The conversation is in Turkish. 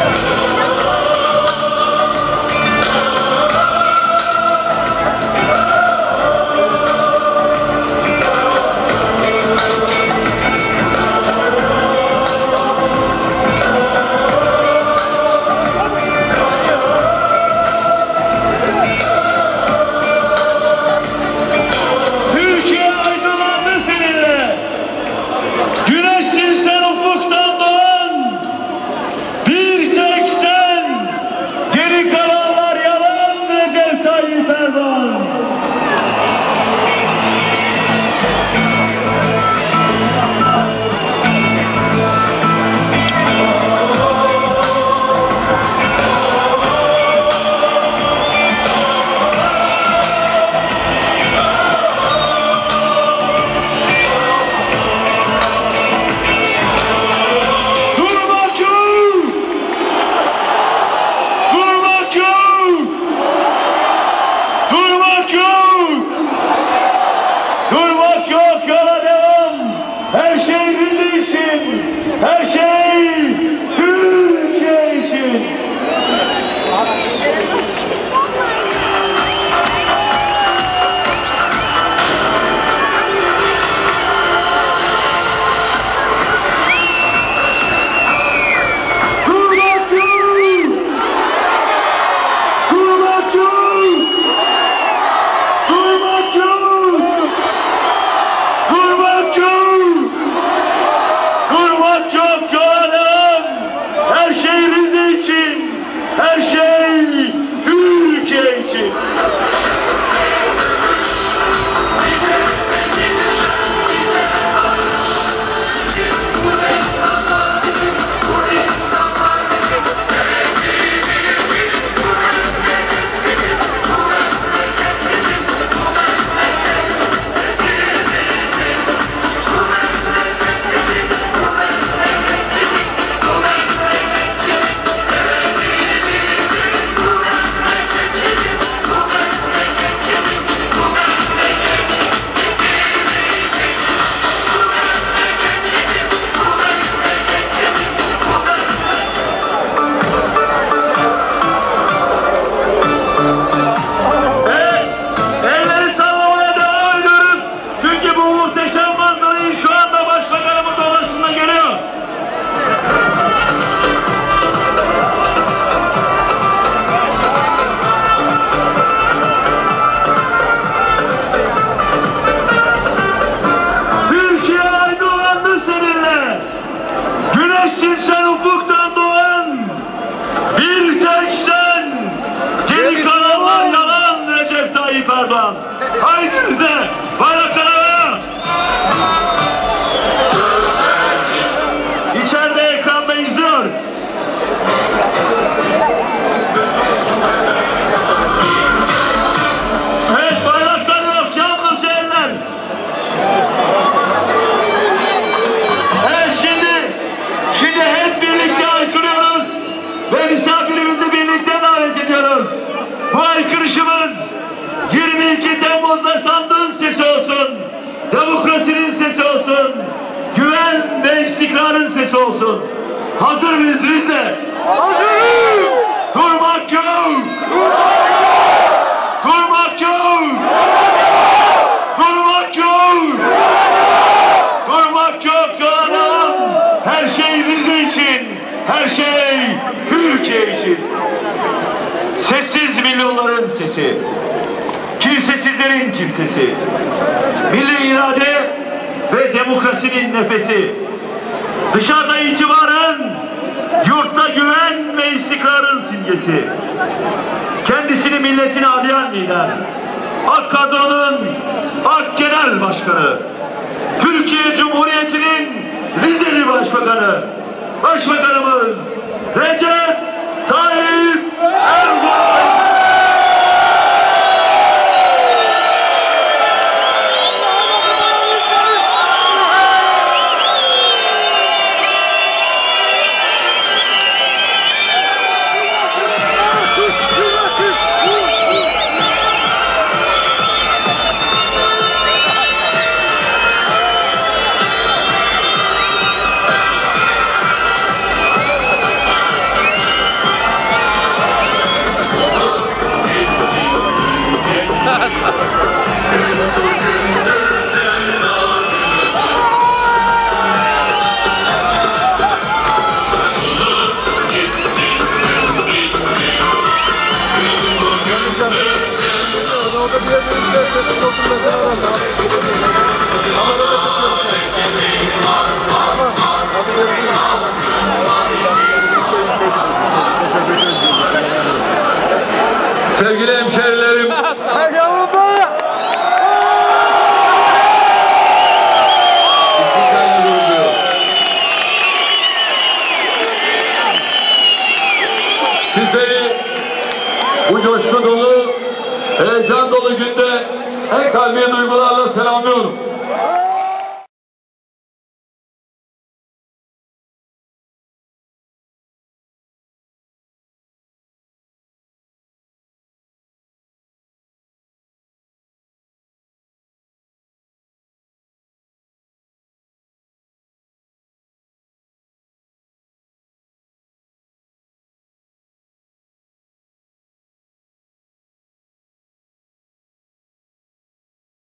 Türkiye 22 Temmuz'da sandığın sesi olsun, demokrasinin sesi olsun, güven ve istikrarın sesi olsun. Hazır mıyız Rize? Hazırız! Durmak yok! Durmak yok! Durmak yok! Durmak yok adam. Her şey Rize için. Her şey Türkiye için. Sessiz milyonların sesi. Kimsesizlerin kimsesi. Milli irade ve demokrasinin nefesi. Dışarıda itibarın, yurtta güven ve istikrarın simgesi. Kendisini milletine adayan lider. AK kadronun AK Genel Başkanı. Türkiye Cumhuriyeti'nin Rizeli Başbakanı, Başbakanımız Recep Tayyip Erdoğan. Sizleri bu coşku dolu, heyecan dolu günde en kalbi duygularla selamlıyorum.